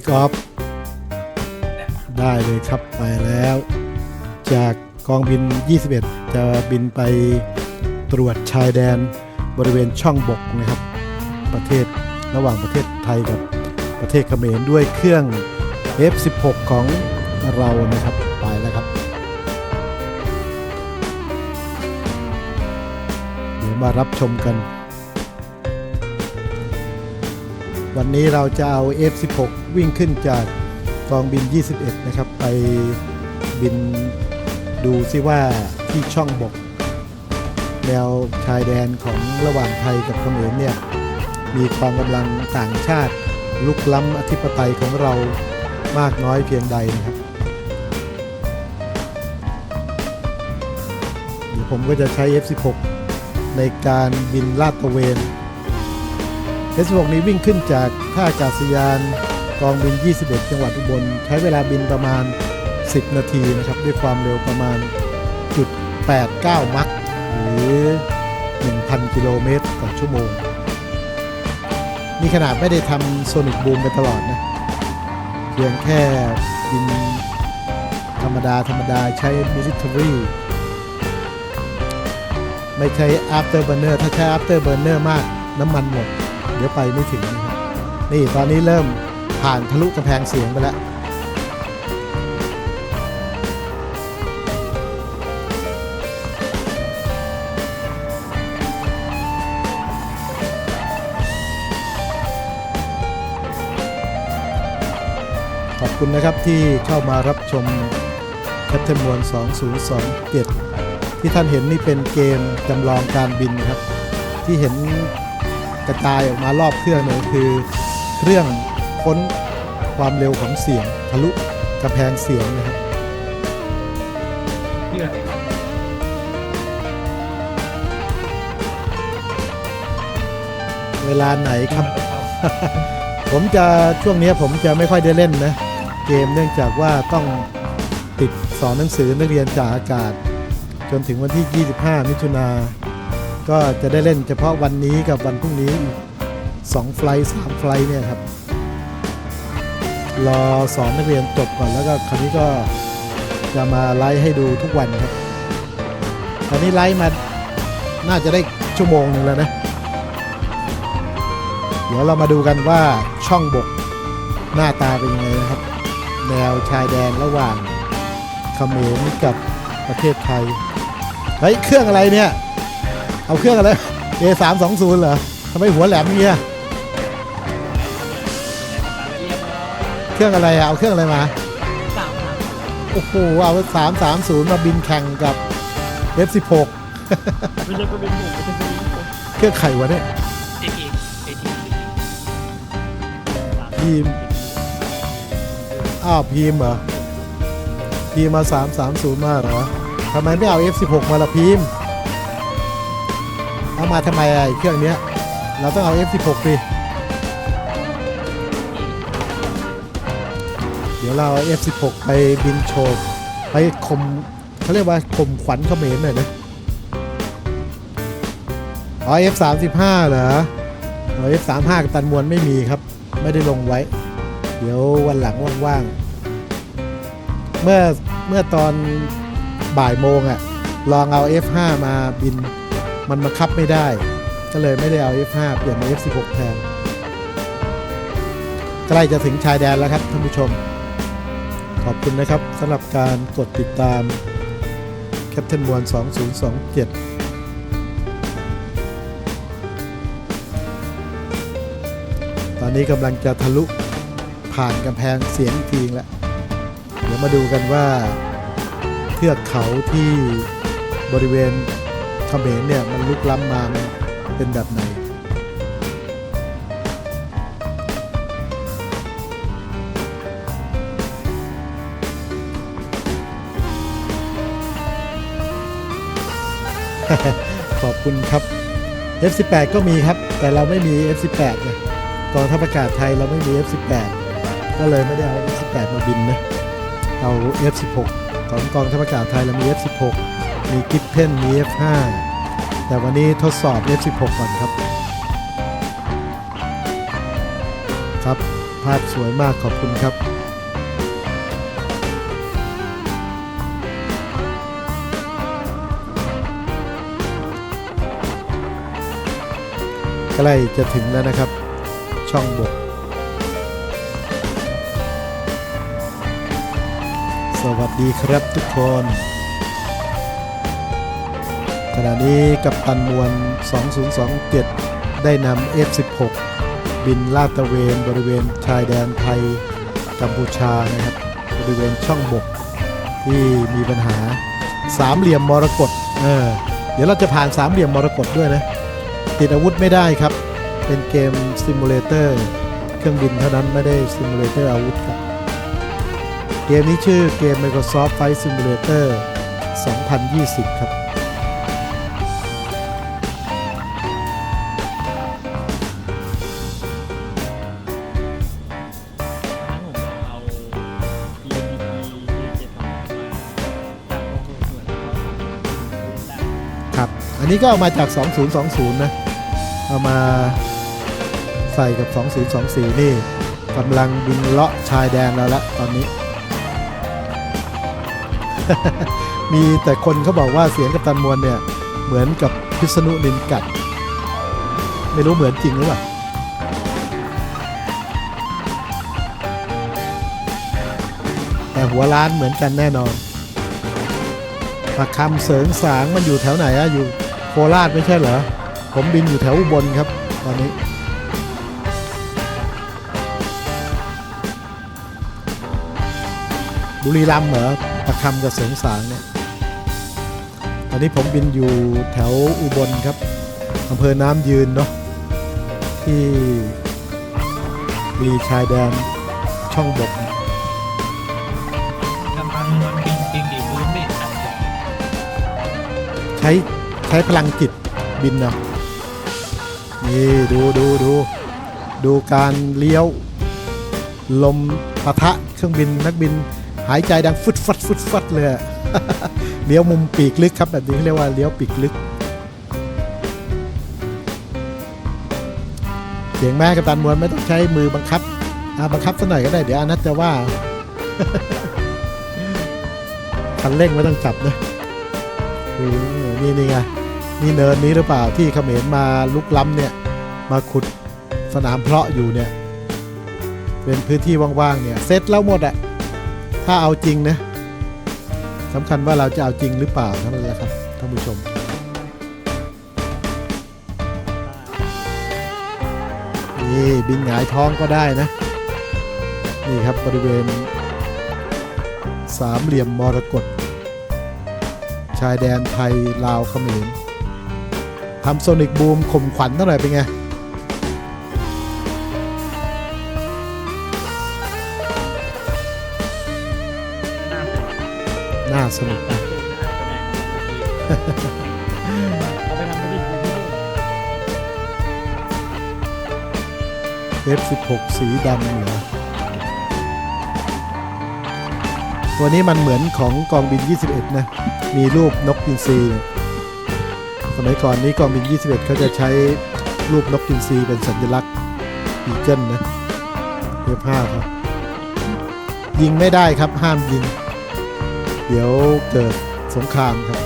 Take off ได้เลยครับไปแล้ว จากกองบิน 21 จะบินไปตรวจชายแดนบริเวณช่องบกนะครับ ประเทศระหว่างประเทศไทยกับประเทศเขมรด้วยเครื่อง F16 ของเรานะครับไปแล้วครับ เดี๋ยวมารับชมกัน วันนี้เราจะเอา F16 วิ่งขึ้นจากกองบิน 21 นะครับ ไปบินดูซิว่าที่ช่องบก แนวชายแดนของระหว่างไทยกับเขมรเนี่ย มีความกำลังต่างชาติลุกล้ำอธิปไตยของเรามากน้อยเพียงใดนะครับ เดี๋ยวผมก็จะใช้ F16 ในการบินลาดตระเวน F16 นี้วิ่งขึ้นจากท่าอากาศยาน กองบิน 21 จังหวัดอุบล ใช้เวลาบินประมาณ 10 นาทีนะครับ ด้วยความเร็วประมาณจุด89 มัคหรือ 1,000 กิโลเมตรต่อชั่วโมง นี่ขนาดไม่ได้ทำโซนิกบูมไปตลอดนะ เพียงแค่บินธรรมดา ธรรมดาใช้ military ไม่ใช้ after burner ถ้าใช้ after burner มากน้ำมันหมด เดี๋ยวไปไม่ถึงนะครับนี่ตอนนี้เริ่ม ผ่านทะลุกระแพงเสียงไปแล้วขอบคุณนะครับที่เข้ามารับชมแคปเทนมวล2027 ที่ท่านเห็นนี่เป็นเกมจำลองการบินนะครับ ที่เห็นกระจายออกมารอบเครื่องเนี่ยคือเครื่อง ค้นความเร็วของเสียงทะลุกระแพงเสียงนะครับเวลาไหนครับ ผมจะช่วงนี้ผมจะไม่ค่อยได้เล่นนะ เกมเนื่องจากว่าต้องติดสอนหนังสือนักเรียนจากอากาศ จนถึงวันที่ 25 มิถุนา ก็จะได้เล่นเฉพาะวันนี้กับวันพรุ่งนี้ 2 ไฟล์3ไฟล์เนี่ยครับ รอสอนนักเรียนจบก่อนแล้วก็คราวนี้ก็จะมาไลฟ์ให้ดูทุกวันครับคราวนี้ไลฟ์มาน่าจะได้ชั่วโมงหนึ่งแล้วนะ เดี๋ยวเรามาดูกันว่าช่องบกหน้าตาเป็นยังไงนะครับ แนวชายแดนระหว่างเขมรกับประเทศไทย เฮ้ย เครื่องอะไรเนี่ย เอาเครื่องอะไร A 3 2 0 เหรอทำไมหัวแหลมเงี้ย เครื่องอะไรอะเอาเครื่องอะไรมาสามโอ้โหเอา3 3 0มศูนย์มาบินแข่งกับ F16 ไม่ใช่เป็นหมูไม่ใช่เป็นหมูเครื่องไข่วะเนี่ยเอทีเอทีทีมอ้าวพีมเหรอพีมมา3 3 0มาเหรอทำไมไม่เอา F16 มาละพีมเอามาทำไมอะไอ้เครื่องเนี้ย เราต้องเอา F16 ดิ เดี๋ยวเราเอา F16 ไปบินโชว์ไปข่มเขาเรียกว่าข่มขวัญเขมรหน่อยนะอ๋อ F35 เหรออ๋อ F35 กับตันมวลไม่มีครับ ไม่ได้ลงไว้ เดี๋ยววันหลังว่างๆ เมื่อเมื่อตอนบ่ายโมงอะลองเอา F5 มาบิน มันบังคับไม่ได้ ก็เลยไม่ได้เอา F5 เปลี่ยนมา F16 แทนใกล้จะถึงชายแดนแล้วครับท่านผู้ชม อบคุณนะครับสำหรับการกดติดตาม Captain มวล2027ตอนนี้กำลังจะทะลุผ่านกำแพงเสียงอีกทีแล้ว เดี๋ยวมาดูกันว่าเทือกเขาที่บริเวณเขมรเนี่ย มันลุกล้ำมามันเป็นแบบไหน ขอบคุณครับ F18 ก็มีครับ แต่เราไม่มี F18 ไงกองทัพอากาศไทยเราไม่มี F18 ก็เลยไม่ได้เอา F18 มาบินนะ เอา F16 ของกองทัพอากาศไทยเรามี F16 มีกิฟเพนมี F5 แต่วันนี้ทดสอบ F16 ก่อนครับครับ ภาพสวยมากขอบคุณครับ ใกล้จะถึงแล้วนะครับ ช่องบก สวัสดีครับทุกคนขณะนี้กับตันมวล 2027 ได้นำ F16 บินลาดตระเวนบริเวณชายแดนไทยกัมพูชานะครับ บริเวณช่องบกที่มีปัญหาสามเหลี่ยมมรกตเออเดี๋ยวเราจะผ่านสามเหลี่ยมมรกตด้วยนะ ติดอาวุธไม่ได้ครับ เป็นเกมซิมูเลเตอร์เครื่องบินเท่านั้นไม่ได้ซิมูเลเตอร์อาวุธครับ เกมนี้ชื่อเกม Microsoft Flight Simulator 2020 ครับทั้งผมเอา EMP เจ็ดสองมาจากกองทุนส่วนแล้วก็ได้ครับ อันนี้ก็เอามาจาก 2020 นะ เอามาใส่กับ 2024 นี่กำลังบินเลาะชายแดนแล้วละตอนนี้ มีแต่คนเขาบอกว่าเสียงกัปตันมวลเนี่ย เหมือนกับพิษณุนินกัด ไม่รู้เหมือนจริงหรือเปล่าแต่หัวล้านเหมือนกันแน่นอนประคำเสริงสางมันอยู่แถวไหนอะอยู่โคราชไม่ใช่เหรอ ผมบินอยู่แถวอุบลครับตอนนี้บุรีรัมย์เหรอประคำกับเสริงสางเนี่ยตอนนี้ผมบินอยู่แถวอุบลครับอำเภอน้ำยืนเนาะที่มีชายแดนช่องบกกำลังมันปิงปิงอีกมือไม่ทันเลยใช้ใช้พลังจิตบินนะ นี่ดูดูดูดูการเลี้ยว ลมปะทะเครื่องบินนักบินหายใจดังฟึดฟัดฟึดฟัดเลยเลี้ยวมุมปีกลึกครับแบบนี้เรียกว่าเลี้ยวปีกลึก เสียงแม่กับตันมวลไม่ต้องใช้มือบังคับบังคับสักหน่อยก็ได้เดี๋ยวอนัทจะว่าคันเร่งไม่ต้องจับนะนี่นี่ไง นี่เนินนี้หรือเปล่าที่เขมรมาลุกล้ำเนี่ยมาขุดสนามเพาะอยู่เนี่ยเป็นพื้นที่ว่างๆเนี่ยเซ็ตแล้วหมดอะถ้าเอาจริงนะสำคัญว่าเราจะเอาจริงหรือเปล่าเท่านั้นแหละครับท่านผู้ชม นี่บินหงายท้องก็ได้นะ นี่ครับบริเวณ สามเหลี่ยมมรกตชายแดนไทยลาวเขมร ทำโซนิกบูมข่มขวัญเท่าไหร่เป็นไงน่าสนน่าสนุกตามตัวหน้าไปไหนเอาไปทำไม่ได้ดูที่นู่น F16 สีดำเหรอตัวนี้มันเหมือนของกองบิน 21 นะ มีรูปนกอินทรีเนี่ย สมัยก่อนนี้กองบิน 21 เขาจะใช้รูปนกอินทรีเป็นสัญลักษณ์อีเกิลนะ F5 ครับ ยิงไม่ได้ครับห้ามยิง เดี๋ยวเกิดสงครามครับ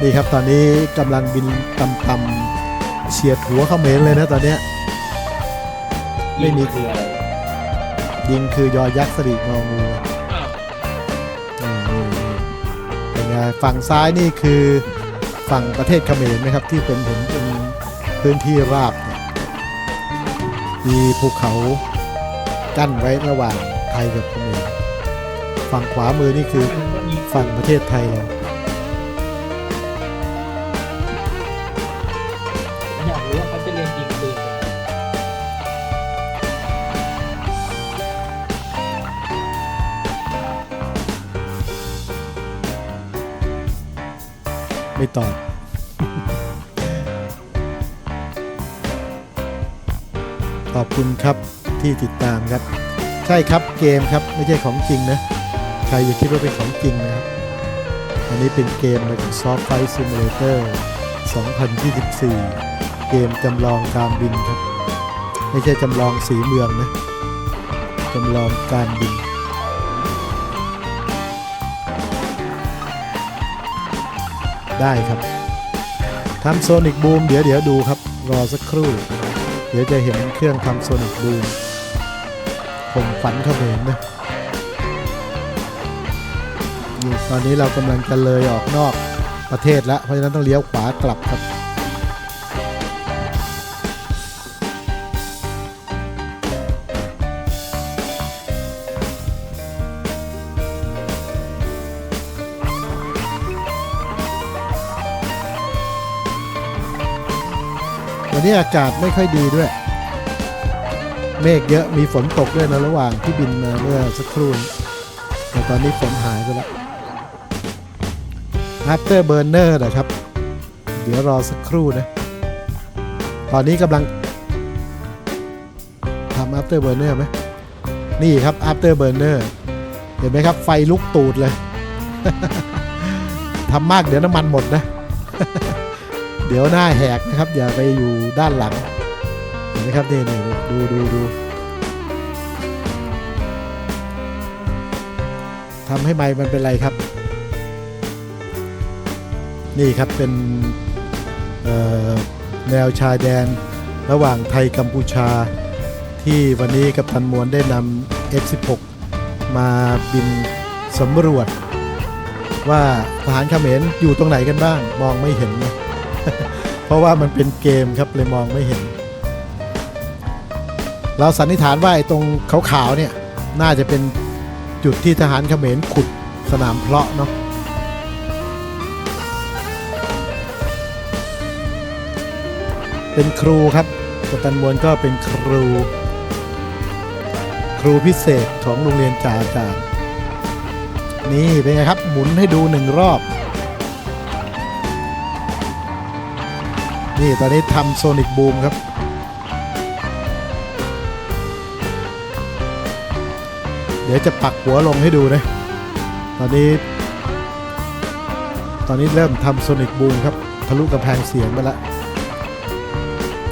นี่ครับตอนนี้กำลังบินตำตำๆเฉียดหัวเขมรเลยนะตอนเนี้ยไม่มีคืออะไรยิงคือยอยักษ์สริงองู ฝั่งซ้ายนี่คือฝั่งประเทศเขมรนะครับที่เป็นเห็นเป็นพื้นที่ราบ มีภูเขากั้นไว้ระหว่างไทยกับเขมรฝั่งขวามือนี่คือฝั่งประเทศไทยเรา ตอบขอบคุณครับที่ติดตามครับ ใช่ครับเกมครับไม่ใช่ของจริงนะ ใครอย่าคิดว่าเป็นของจริงนะครับ อันนี้เป็นเกม Microsoft Flight Simulator 2024 เกมจำลองการบินครับ ไม่ใช่จำลองสีเมืองนะ จำลองการบิน ได้ครับทำโซนิกบูมเดี๋ยวเดี๋ยวดูครับ รอสักครู่ เดี๋ยวจะเห็นเครื่องทำโซนิกบูมผมฝันเขมรนะนี่ตอนนี้เรากำลังจะเลยออกนอกประเทศแล้ว เพราะฉะนั้นต้องเลี้ยวขวากลับครับ วันนี้อากาศไม่ค่อยดีด้วย เมฆเยอะมีฝนตกด้วยนะระหว่างที่บินมาเมื่อสักครู่แต่ตอนนี้ฝนหายไปแล้ว after burner นะครับ เดี๋ยวรอสักครู่นะ ตอนนี้กำลังทำ after burner ไหมนี่ครับ after burner เห็นไหมครับ ไฟลุกตูดเลย ทำมากเดี๋ยวน้ำมันหมดนะ เดี๋ยวหน้าแหกนะครับ อย่าไปอยู่ด้านหลังเห็นไหมครับเนี่นี่ดูดูดูทำให้ไม้มันเป็นไรครับ นี่ครับเป็นแนวชายแดนระหว่างไทยกัมพูชา ที่วันนี้กัปตันมวลได้นำ F16 มาบินสำรวจ ว่าทหารเขมรอยู่ตรงไหนกันบ้าง มองไม่เห็นนะ เพราะว่ามันเป็นเกมครับเลยมองไม่เห็น เราสันนิษฐานว่าไอ้ตรงขาวๆเนี่ยน่าจะเป็นจุดที่ทหารเขมรขุดสนามเพาะเนาะเป็นครูครับกัปตันมวลก็เป็นครู ครูพิเศษของโรงเรียนจ่าอากาศนี่เป็นไงครับ หมุนให้ดูหนึ่งรอบ นี่ตอนนี้ทำโซนิกบูมครับ เดี๋ยวจะปักหัวลงให้ดูนะ ตอนนี้ ตอนนี้เริ่มทำโซนิกบูมครับ ทะลุกระแพงเสียงไปล้ว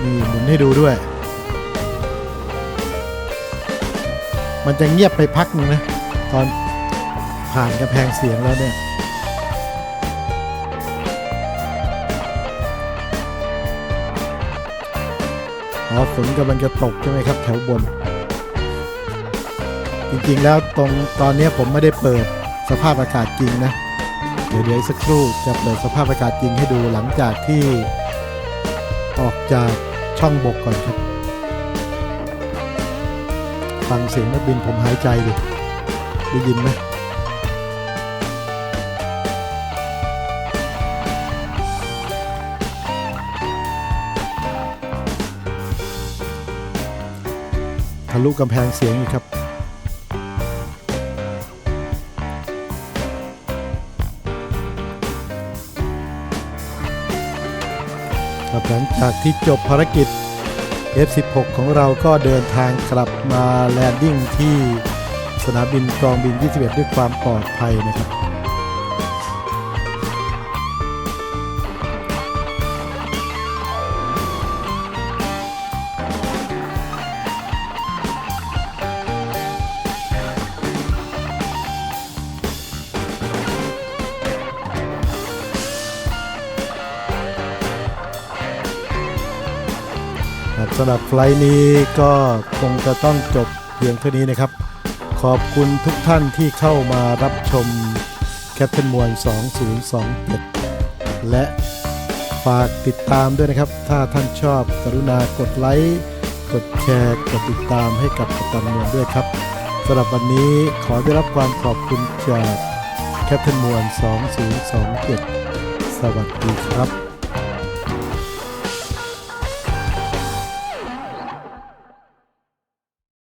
นี่หมุนให้ดูด้วย มันจะเงียบไปพักหนึงนะ ตอนผ่านกระแพงเสียงแล้วเนี่ย อ๋อฝนกำลังจะตกใช่ไหมครับแถวบน จริงๆแล้วตรงตอนนี้ผมไม่ได้เปิดสภาพอากาศจริงนะ เดี๋ยวเดี๋ยวสักครู่จะเปิดสภาพอากาศจริงให้ดูหลังจากที่ออกจากช่องบกก่อนครับ ฟังเสียงนักบินผมหายใจดิได้ยินไหมะลุกำแพงเสียงอีกครับ ครับหลังจากที่จบภารกิจ F16 ของเราก็เดินทางกลับมาแลนดิ้งที่สนามบินกองบิน 21 ด้วยความปลอดภัยนะครับ สำหรับไฟล์นี้ก็คงจะต้องจบเพียงเท่านี้นะครับ ขอบคุณทุกท่านที่เข้ามารับชมแคปเ n นมวล2027 และฝากติดตามด้วยนะครับ ถ้าท่านชอบกรุณากดไลค์ กดแชร์ กดติดตามให้กับกัปตันมวลด้วยครับสำหรับวันนี้ขอได้รับความขอบคุณจากแคปเ n นมวล2027 สวัสดีครับ